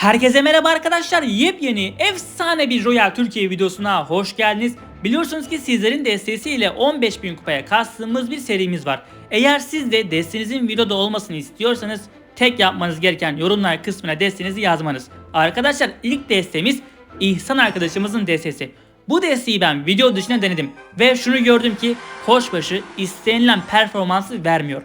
Herkese merhaba arkadaşlar. Yepyeni efsane bir Royal Türkiye videosuna hoş geldiniz. Biliyorsunuz ki sizlerin desteğiyle 15.000 kupaya kastığımız bir serimiz var. Eğer siz de desteğinizin videoda olmasını istiyorsanız tek yapmanız gereken yorumlar kısmına desteğinizi yazmanız. Arkadaşlar ilk desteğimiz İhsan arkadaşımızın destesi. Bu desteği ben video dışında denedim ve şunu gördüm ki koçbaşı istenilen performansı vermiyor.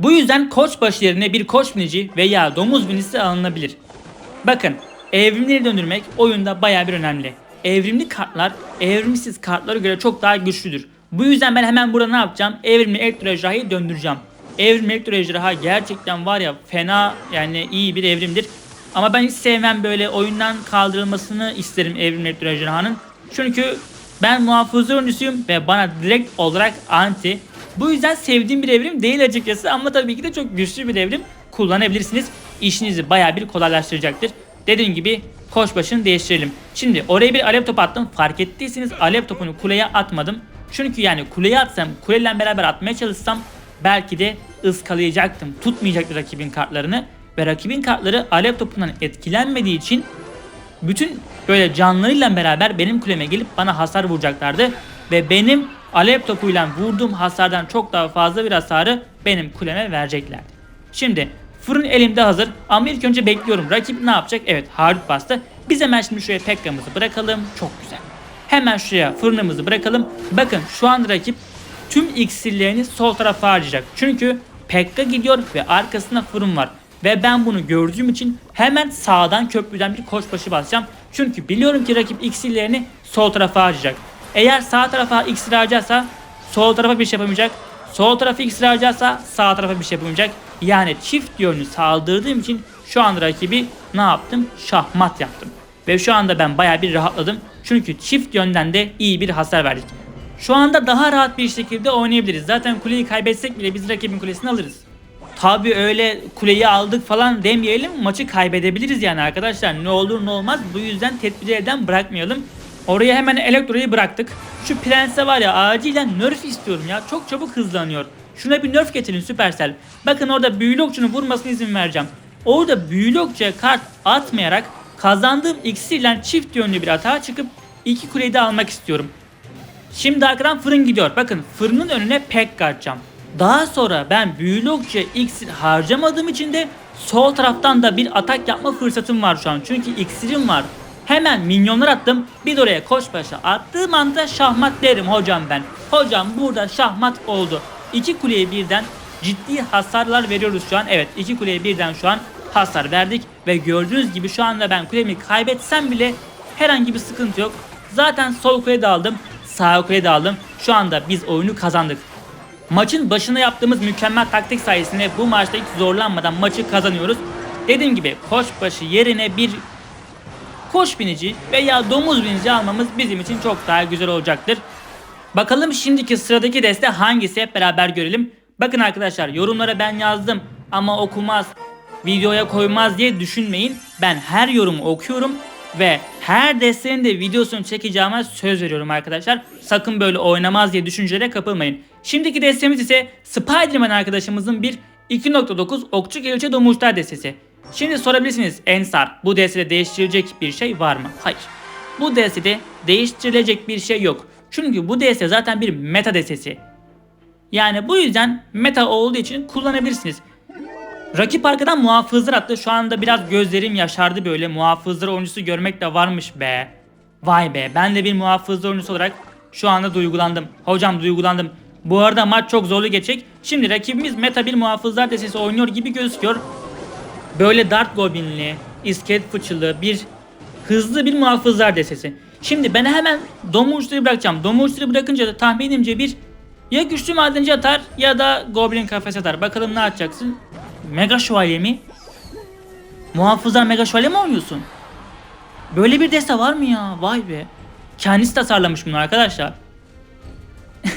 Bu yüzden koçbaşı yerine bir koç binici veya domuz binicisi alınabilir. Bakın evrimleri döndürmek oyunda baya bir önemli. Evrimli kartlar evrimsiz kartlara göre çok daha güçlüdür. Bu yüzden ben hemen burada ne yapacağım? Evrimli elektro ejderhayı döndüreceğim. Evrimli elektro ejderha gerçekten var ya fena yani iyi bir evrimdir. Ama ben hiç sevmem böyle oyundan kaldırılmasını isterim evrimli elektro ejderhanın. Çünkü ben muhafızlar oyuncusuyum ve bana direkt olarak anti. Bu yüzden sevdiğim bir evrim değil açıkçası ama tabii ki de çok güçlü bir evrim kullanabilirsiniz. İşinizi baya bir kolaylaştıracaktır. Dediğim gibi koş başını değiştirelim. Şimdi oraya bir alev topu attım. Fark ettiyseniz alev topunu kuleye atmadım. Çünkü yani kuleye atsam, kuleyle beraber atmaya çalışsam belki de ıskalayacaktım. Tutmayacaktı rakibin kartlarını. Ve rakibin kartları alev topundan etkilenmediği için bütün böyle canlarıyla beraber benim kuleme gelip bana hasar vuracaklardı. Ve benim alev topuyla vurduğum hasardan çok daha fazla bir hasarı benim kuleme vereceklerdi. Şimdi fırın elimde hazır ama ilk önce bekliyorum. Rakip ne yapacak? Evet Harut bastı. Biz hemen şimdi şuraya Pekka'mızı bırakalım. Çok güzel. Hemen şuraya fırınımızı bırakalım. Bakın şu an rakip tüm iksirlerini sol tarafa harcayacak. Çünkü Pekka gidiyor ve arkasında fırın var. Ve ben bunu gördüğüm için hemen sağdan köprüden bir koçbaşı basacağım. Çünkü biliyorum ki rakip iksirlerini sol tarafa harcayacak. Eğer sağ tarafa iksir harcarsa sol tarafa bir şey yapamayacak. Sol tarafa iksir harcarsa sağ tarafa bir şey yapamayacak. Yani çift yönlü saldırdığım için şu an rakibi ne yaptım? Şahmat yaptım. Ve şu anda ben baya bir rahatladım. Çünkü çift yönden de iyi bir hasar verdik. Şu anda daha rahat bir şekilde oynayabiliriz. Zaten kuleyi kaybetsek bile biz rakibin kulesini alırız. Tabi öyle kuleyi aldık falan demeyelim maçı kaybedebiliriz yani arkadaşlar ne olur ne olmaz bu yüzden tedbiri elden bırakmayalım. Oraya hemen elektroyu bıraktık. Şu prense var ya acilen nerf istiyorum ya çok çabuk hızlanıyor. Şuna bir nerf getirin Supercell. Bakın orada büyülü okçunun vurmasına izin vereceğim. Orada büyülü okçuya kart atmayarak kazandığım iksirle çift yönlü bir atağa çıkıp iki kuleyi de almak istiyorum. Şimdi arkadan fırın gidiyor. Bakın fırının önüne pek kaçacağım. Daha sonra ben büyülü okçuya iksir harcamadığım için de sol taraftan da bir atak yapma fırsatım var şu an. Çünkü iksirim var. Hemen minyonlar attım. Bir de oraya koçbaşı attığım anda şahmat derim hocam ben. Hocam burada şahmat oldu. İki kuleye birden ciddi hasarlar veriyoruz şu an. Evet iki kuleye birden şu an hasar verdik. Ve gördüğünüz gibi şu anda ben kulemi kaybetsem bile herhangi bir sıkıntı yok. Zaten sol kule de aldım. Sağ kule de aldım. Şu anda biz oyunu kazandık. Maçın başına yaptığımız mükemmel taktik sayesinde bu maçta hiç zorlanmadan maçı kazanıyoruz. Dediğim gibi koçbaşı yerine bir koç binici veya domuz binici almamız bizim için çok daha güzel olacaktır. Bakalım şimdiki sıradaki deste hangisi hep beraber görelim. Bakın arkadaşlar yorumlara ben yazdım ama okumaz, videoya koymaz diye düşünmeyin. Ben her yorumu okuyorum ve her desteğin de videosunu çekeceğime söz veriyorum arkadaşlar. Sakın böyle oynamaz diye düşüncelere kapılmayın. Şimdiki destemiz ise Spiderman arkadaşımızın bir 2.9 okçu geliçe domuzlar destesi. Şimdi sorabilirsiniz Ensar bu destede değiştirilecek bir şey var mı? Hayır. Bu destede değiştirilecek bir şey yok. Çünkü bu deste zaten bir meta destesi. Yani bu yüzden meta olduğu için kullanabilirsiniz. Rakip arkadan muhafızlar attı. Şu anda biraz gözlerim yaşardı böyle. Muhafızlar oyuncusu görmek de varmış be. Vay be ben de bir muhafızlar oyuncusu olarak şu anda duygulandım. Hocam duygulandım. Bu arada maç çok zorlu geçecek. Şimdi rakibimiz meta bir muhafızlar destesi oynuyor gibi gözüküyor. Böyle dart goblinli, iskelet fıçılı bir hızlı bir muhafızlar destesi. Şimdi ben hemen domuzları bırakacağım. Domuzları bırakınca da tahminimce bir ya güçlü madenci atar ya da goblin kafes atar. Bakalım ne atacaksın? Mega şövalye mi? Muhafızlar mega şövalye mi oynuyorsun? Böyle bir deste var mı ya? Vay be. Kendisi tasarlamış bunu arkadaşlar.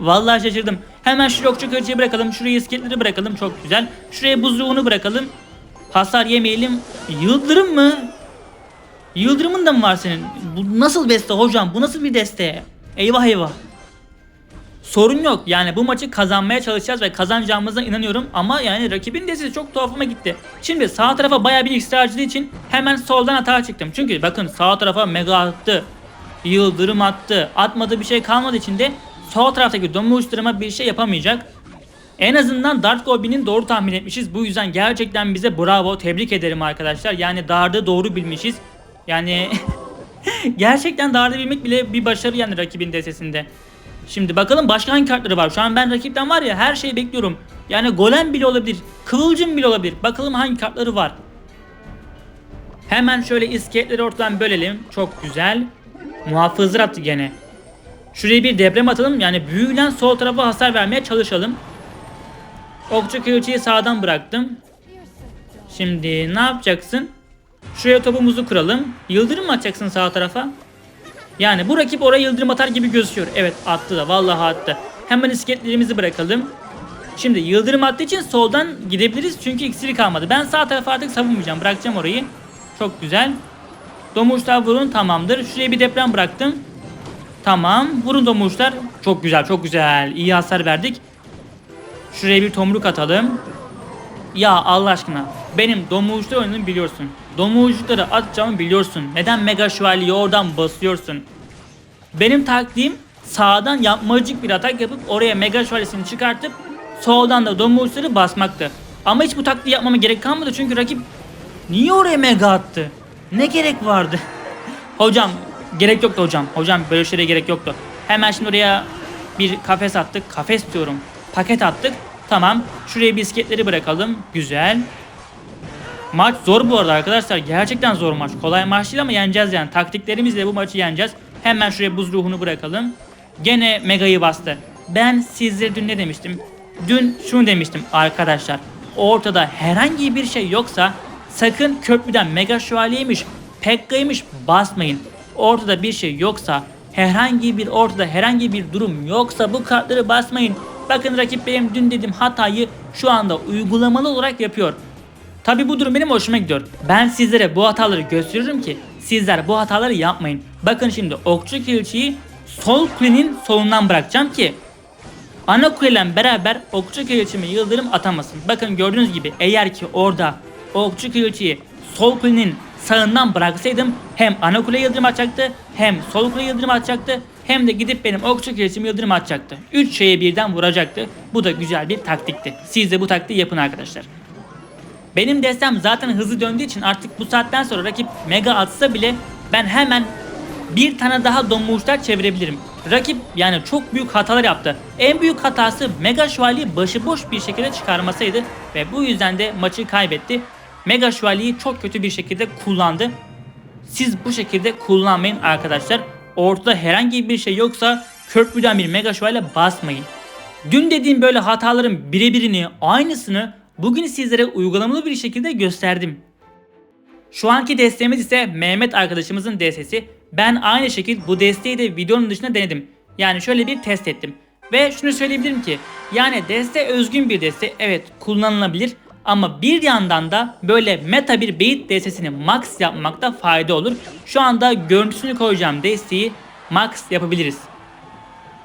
Vallahi şaşırdım. Hemen şu okçu kılıcıyı bırakalım. Şuraya iskeletleri bırakalım. Çok güzel. Şuraya buzluğunu bırakalım. Hasar yemeyelim. Yıldırım mı? Yıldırımın da mı var senin? Bu nasıl beste hocam? Bu nasıl bir deste? Eyvah eyvah. sorun yok. Yani bu maçı kazanmaya çalışacağız ve kazanacağımıza inanıyorum. Ama yani rakibin destesi çok tuhafıma gitti. Şimdi sağ tarafa bayağı bir harcadığı için hemen soldan atağa çıktım. Çünkü bakın sağ tarafa mega attı. Yıldırım attı. Atmadığı bir şey kalmadığı için de sol taraftaki domuzlarıma bir şey yapamayacak. En azından Dart Goblin'in doğru tahmin etmişiz. Bu yüzden gerçekten bize bravo. Tebrik ederim arkadaşlar. Yani Dart'ı doğru bilmişiz. Yani gerçekten Dart'ı bilmek bile bir başarı yani rakibin destesinde. Şimdi bakalım başka hangi kartları var. Şu an ben rakipten var ya her şeyi bekliyorum. Yani golem bile olabilir. Kıvılcım bile olabilir. Bakalım hangi kartları var. Hemen şöyle iskeletleri ortadan bölelim. Çok güzel. Muhafızlar attı gene. Şuraya bir deprem atalım. Yani büyülen sol tarafa hasar vermeye çalışalım. Okçu kılıçıyı sağdan bıraktım. Şimdi ne yapacaksın? Şuraya topumuzu kuralım. Yıldırım mı atacaksın sağ tarafa? Yani bu rakip oraya yıldırım atar gibi gözüküyor. Evet attı da vallahi attı. Hemen iskeletlerimizi bırakalım. Şimdi yıldırım attığı için soldan gidebiliriz çünkü iksiri kalmadı. Ben sağ tarafa artık savunmayacağım. Bırakacağım orayı. Çok güzel. Domuşlar vurun tamamdır. Şuraya bir deprem bıraktım. Tamam. Vurun domuşlar. Çok güzel çok güzel. İyi hasar verdik. Şuraya bir tomruk atalım. Ya Allah aşkına benim domuzcuklar oyununu biliyorsun. Domuzcukları atacağımı biliyorsun. Neden Mega Şövalye'yi oradan basıyorsun? Benim taktiğim sağdan yapmacık bir atak yapıp oraya Mega Şövalyesini çıkartıp soldan da domuzcukları basmaktı. Ama hiç bu taktiği yapmama gerek kalmadı çünkü rakip niye oraya Mega attı? Ne gerek vardı? hocam gerek yoktu hocam. Hocam böyle şeylere gerek yoktu. Hemen şimdi oraya bir kafes attık. Kafes diyorum. Paket attık. Tamam. Şuraya bisikletleri bırakalım. Güzel. Maç zor bu arada arkadaşlar. Gerçekten zor maç. Kolay maç değil ama yeneceğiz yani. Taktiklerimizle bu maçı yeneceğiz. Hemen şuraya buz ruhunu bırakalım. Gene Mega'yı bastı. Ben sizlere dün ne demiştim? Dün şunu demiştim arkadaşlar. Ortada herhangi bir şey yoksa sakın köprüden Mega Şövalye'ymiş, Pekka'ymış basmayın. Ortada bir şey yoksa herhangi bir ortada herhangi bir durum yoksa bu kartları basmayın. Bakın rakip benim dün dediğim hatayı şu anda uygulamalı olarak yapıyor. Tabi bu durum benim hoşuma gidiyor. Ben sizlere bu hataları gösteriyorum ki sizler bu hataları yapmayın. Bakın şimdi okçu kilçiyi sol kulenin solundan bırakacağım ki ana kuleyle beraber okçu kilçimi yıldırım atamasın. Bakın gördüğünüz gibi eğer ki orada okçu kilçiyi sol kulenin sağından bıraksaydım hem ana kule yıldırım atacaktı hem sol kule yıldırım atacaktı hem de gidip benim okçu kilçimi yıldırım atacaktı. 3 şeye birden vuracaktı. Bu da güzel bir taktikti. Siz de bu taktiği yapın arkadaşlar. Benim destem zaten hızlı döndüğü için artık bu saatten sonra rakip mega atsa bile ben hemen bir tane daha domuzlar çevirebilirim. Rakip yani çok büyük hatalar yaptı. En büyük hatası Mega Şövalyeyi başıboş bir şekilde çıkarmasaydı ve bu yüzden de maçı kaybetti. Mega Şövalyeyi çok kötü bir şekilde kullandı. Siz bu şekilde kullanmayın arkadaşlar. Ortada herhangi bir şey yoksa köprüden bir Mega Şövalye basmayın. Dün dediğim böyle hataların birebirini, aynısını bugün sizlere uygulamalı bir şekilde gösterdim. Şu anki desteğimiz ise Mehmet arkadaşımızın destesi. Ben aynı şekilde bu desteği de videonun dışında denedim. Yani şöyle bir test ettim. Ve şunu söyleyebilirim ki yani deste özgün bir deste evet kullanılabilir ama bir yandan da böyle meta bir bait destesini max yapmakta fayda olur. Şu anda görüntüsünü koyacağım desteği max yapabiliriz.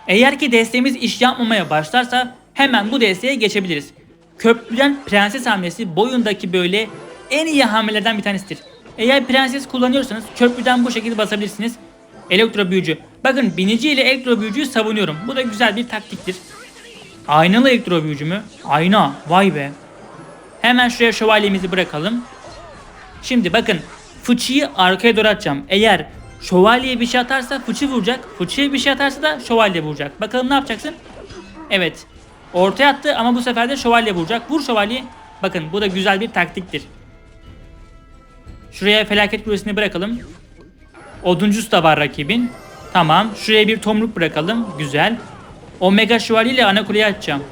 Eğer ki desteğimiz iş yapmamaya başlarsa hemen bu desteğe geçebiliriz. Köprüden prenses hamlesi boyundaki böyle en iyi hamlelerden bir tanesidir. Eğer prenses kullanıyorsanız köprüden bu şekilde basabilirsiniz. Elektro büyücü. Bakın binici ile elektro büyücüyü savunuyorum. Bu da güzel bir taktiktir. Aynalı elektro büyücü mü? Ayna. Vay be. Hemen şuraya şövalyemizi bırakalım. Şimdi bakın fıçıyı arkaya doğru atacağım. Eğer şövalyeye bir şey atarsa fıçı vuracak. Fıçıya bir şey atarsa da şövalye vuracak. Bakalım ne yapacaksın? Evet. Ortaya attı ama bu sefer de şövalye vuracak. Vur şövalye. Bakın bu da güzel bir taktiktir. Şuraya felaket kulesini bırakalım. Oduncusu da var rakibin. Tamam. Şuraya bir tomruk bırakalım. Güzel. O mega şövalye ile ana kuleyi açacağım.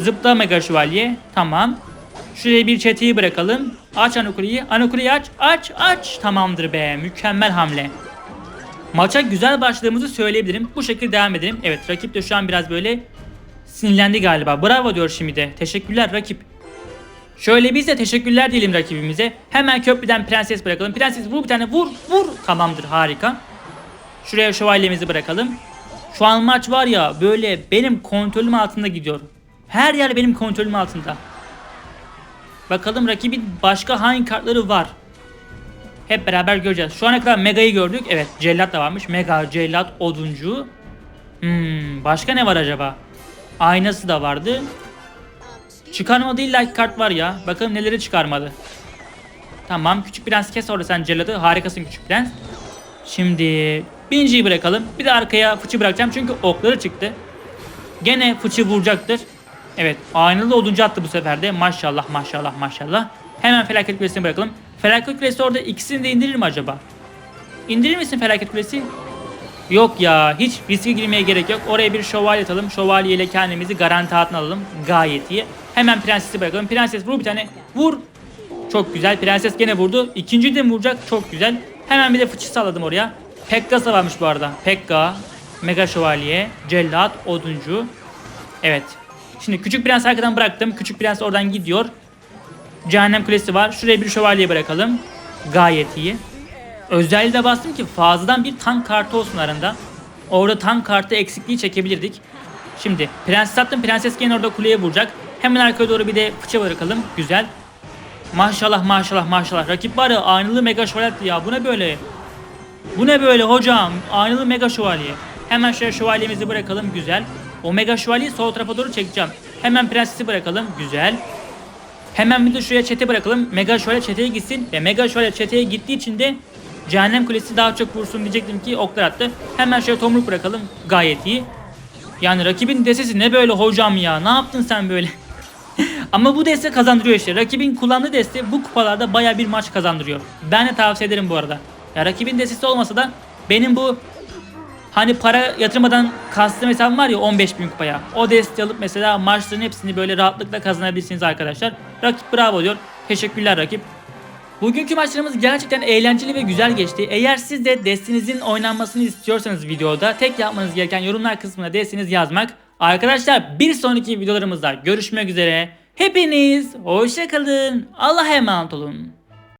Zıpla mega şövalye. Tamam. Şuraya bir çeteyi bırakalım. Aç. Ana kuleyi aç. Aç aç. Tamamdır be. Mükemmel hamle. Maça güzel başladığımızı söyleyebilirim. Bu şekilde devam edelim. Evet rakip de şu an biraz böyle sinirlendi galiba. Bravo diyor şimdi de. Teşekkürler rakip. Şöyle biz de teşekkürler diyelim rakibimize. Hemen köprüden prenses bırakalım. Prenses vur bir tane vur vur. Tamamdır harika. Şuraya şövalyemizi bırakalım. Şu an maç var ya böyle benim kontrolüm altında gidiyor. Her yer benim kontrolüm altında. Bakalım rakibin başka hangi kartları var. Hep beraber göreceğiz. Şu ana kadar Mega'yı gördük. Evet Cellat da varmış. Mega, Cellat, Oduncu. Hmm, başka ne var acaba? Aynası da vardı. Çıkarmadığı ki kart var ya. Bakalım neleri çıkarmadı. Tamam küçük prens kes orada sen Cellat'ı. Harikasın küçük prens. Şimdi Binci'yi bırakalım. Bir de arkaya fıçı bırakacağım çünkü okları çıktı. Gene fıçı vuracaktır. Evet aynalı oduncu attı bu sefer de. Maşallah maşallah maşallah. Hemen felaket kulesini bırakalım. Felaket kulesi orada ikisini de indirir mi acaba? İndirir misin felaket kulesi? Yok ya hiç riske girmeye gerek yok. Oraya bir şövalye atalım. Şövalye ile kendimizi garanti altına alalım. Gayet iyi. Hemen prensesi bırakalım. Prenses vur bir tane. Vur. Çok güzel. Prenses gene vurdu. İkinci de vuracak? Çok güzel. Hemen bir de fıçı salladım oraya. Pekka varmış bu arada. Pekka, Mega Şövalye, Cellat, Oduncu. Evet. Şimdi Küçük Prens arkadan bıraktım. Küçük Prens oradan gidiyor. Cehennem Kulesi var. Şuraya bir şövalye bırakalım. Gayet iyi. Özelliği de bastım ki fazladan bir tank kartı olsun aranda. Orada tank kartı eksikliği çekebilirdik. Şimdi prens sattım. Prenses gene orada kuleye vuracak. Hemen arkaya doğru bir de fıça bırakalım. Güzel. Maşallah maşallah maşallah. Rakip var ya aynalı mega şövalye ya. Bu ne böyle? Bu ne böyle hocam? Aynalı mega şövalye. Hemen şöyle şövalyemizi bırakalım. Güzel. O mega şövalyeyi sol tarafa doğru çekeceğim. Hemen prensesi bırakalım. Güzel. Hemen bir de şuraya çete bırakalım. Mega şövalye çeteye gitsin. Ve mega şövalye çeteye gittiği için de Cehennem Kulesi daha çok vursun diyecektim ki oklar attı. Hemen şöyle tomruk bırakalım. Gayet iyi. Yani rakibin destesi ne böyle hocam ya? Ne yaptın sen böyle? Ama bu deste kazandırıyor işte. Rakibin kullandığı deste bu kupalarda baya bir maç kazandırıyor. Ben de tavsiye ederim bu arada. Ya rakibin destesi olmasa da benim bu hani para yatırmadan kastım hesabım var ya 15 bin kupaya. O desteği alıp mesela maçların hepsini böyle rahatlıkla kazanabilirsiniz arkadaşlar. Rakip bravo diyor. Teşekkürler rakip. Bugünkü maçlarımız gerçekten eğlenceli ve güzel geçti. Eğer siz de destinizin oynanmasını istiyorsanız videoda tek yapmanız gereken yorumlar kısmına destiniz yazmak. Arkadaşlar bir sonraki videolarımızda görüşmek üzere. Hepiniz hoşçakalın. Allah'a emanet olun.